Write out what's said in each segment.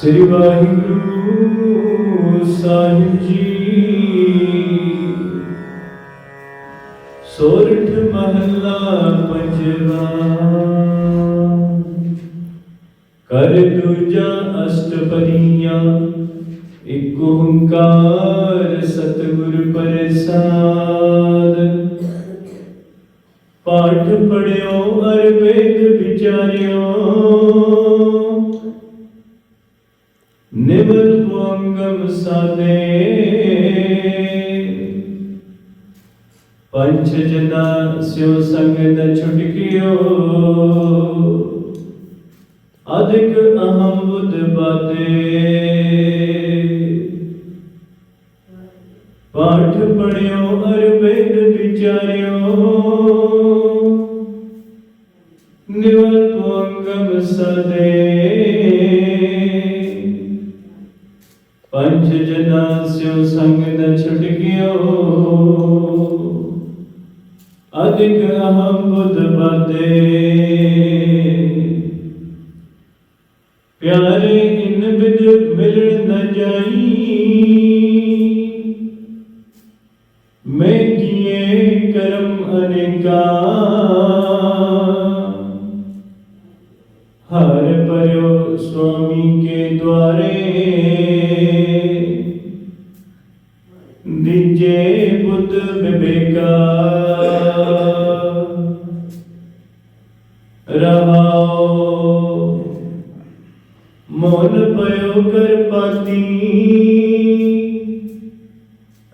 ਸ੍ਰੀ ਵਾਹਿਗੁਰੂ ਸਾਹਿਬ ਜੀ। ਸੋਰਠ ਮਹੱਲਾ ਪੰਜਵਾ। ਕਰ ਦੂਜਾ ਅਸ਼ਟਪਦੀਆਂ, ਇਕ ਓੰਕਾਰ ਸਤਿਗੁਰ ਪ੍ਰਸਾਦ। ਪਾਠ ਪੜਿਓ ਅਰ ਵੇਦ ਵਿਚਾਰਿਓ। ਪੁੰਗਮ ਸਾਦੇ। ਪੰਚ ਜਨਾ ਸਿਓ ਸੰਗ ਨ ਛੁਟਕਿਓ। ਅਧਿਕ ਅਹੰ ਬੁੱਧ ਬਾਤੇ। ਪਾਠ ਪੜਿਓ ਅਰ ਵਿਚਾਰਿਓ। ਨਿਵਲ ਪੁੰਗਮ ਸਦੇ। ਸੰਗ ਨ ਛੁਟਕਿਓ ਅਧਿਕ ਅਹੰ ਬੁੱਧ ਬਾਤੇ ਪਿਆਰੇ ਇਨ ਬਿਦ ਮਿਲਣ ਨ ਜਾਈ ਮੈਂ ਕੀਏ ਕਰਮ ਅਨੇਕਾ। ਹਰ ਪਰਿਓ ਸੁਆਮੀ ਦਿਜੇ ਬੁੱਧ ਵਿਵੇਕਾ ਰਹਾਓ ਮੋਨ ਪਇਓ ਕਰ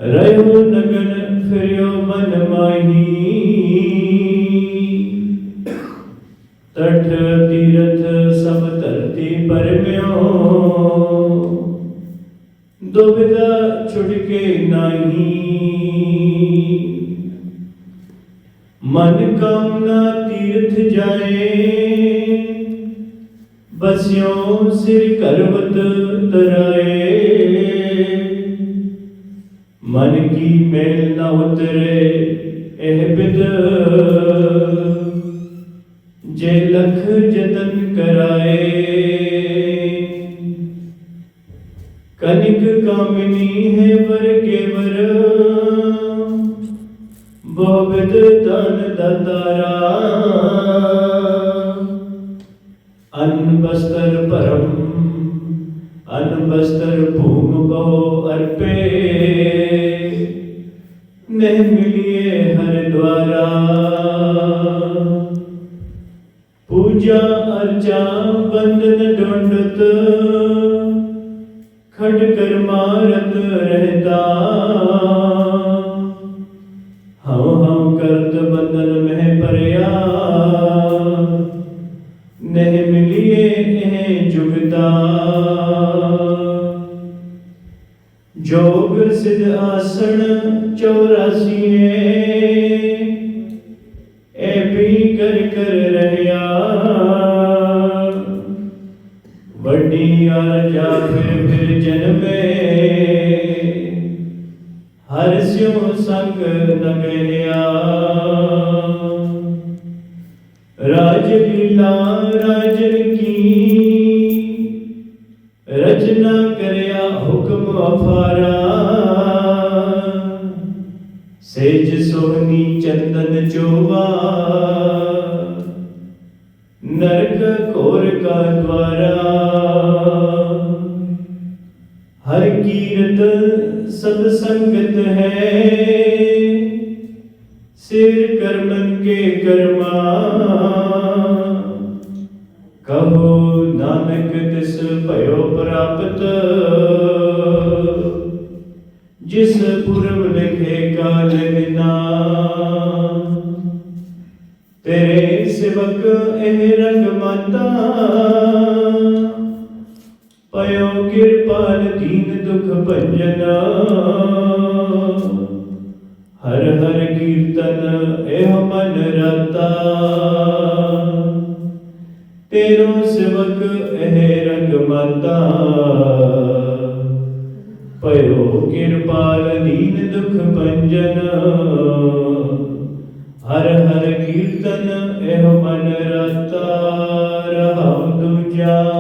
ਰਹਿਓ ਨਗਨ ਫਿਰਿਓ ਮਨ ਮਾਹੀ। ਤਟ ਤੀਰਥ ਦੁਬਿਧਾ ਛੁਟਕੇ ਨਹੀਂ। ਮਨ ਕਾਮਨਾ ਤੀਰਥ ਜਾਏ, ਬਸਿਓ ਸਿਰ ਕਰਵਤ ਤਰਾਏ। ਮਨ ਕੀ ਮੇਲ ਨਾ ਉਤਰੇ, ਇਹ ਬਿਦ ਜੇ ਲਖ ਜਤਨ ਕਰਾਏ। ਕਨਿਕ ਕਾਮਿਨੀ ਹੈ ਵਰ। ਕੇਵਰ ਬਹੁਬਿਦ ਦਾਨ ਦਤਾਰਾ ਅਨ ਬਸਤਰ ਪਰਮ ਅਨ ਬਸਤਰ ਭੂਮ ਬਹੁ ਅਰਪੇ। ਨਹਿ ਮਿਲਿਏ ਹਰ ਦਵਾਰਾ ਪੂਜਾ ਅਰਚਾ ਬੰਦਨ ਡੋਂਡਤ। ਖੜ ਕਰ ਮਾਰਤ ਰਹਿਤਾ ਹਉ ਹਉ ਕਰਤ ਬੰਦਨ ਮਹਿ ਪਰਿਆ ਨਹਿ ਮਿਲਿਏ ਇਹ ਜੁਗਤਾ। ਜੋਗ ਸਿਧ ਆਸਣ 84 ਵੱਡੀ ਅਰਜਾ ਫਿਰ ਫਿਰ ਜਨਮੇ। ਹਰ ਸਿਉ ਸੰਗ ਨਗਲਿਆ ਕਾ ਦਵਾਰਾ ਹਰ ਕੀਰਤ ਸਤ ਸੰਗਤ ਹੈ। ਸਿਰ ਕਰਮਨ ਕੇ ਕਰਮਾ। ਕਹੋ ਨਾਨਕ ਤਿਸ ਭਇਓ ਪ੍ਰਾਪਤ। ਜਿਸ ਪੁਰਬ ਲਿਖੇ ਕਾਲ ਬਿਨਾ। ਤੇਰੇ ਇਹ ਰੰਗ ਮਾਤਾ। ਪਇਓ ਕਿਰਪਾਲ ਦੀਨ ਦੁਖ ਭੰਜਨ। ਹਰ ਹਰ ਕੀਰਤਨ ਇਹ ਮਨ ਰਤਾ। ਤੇਰੋ ਸਿਵਕ ਇਹ ਰੰਗ ਮਾਤਾ। ਪਇਓ ਕਿਰਪਾਲ ਦੀਨ ਦੁਖ ਭੰਜਨ। ਹਰ ਕੀਰਤਨ ਇਹ ਮਨ ਰਤਾ ਰਹਾਉ ਦੂਜਾ।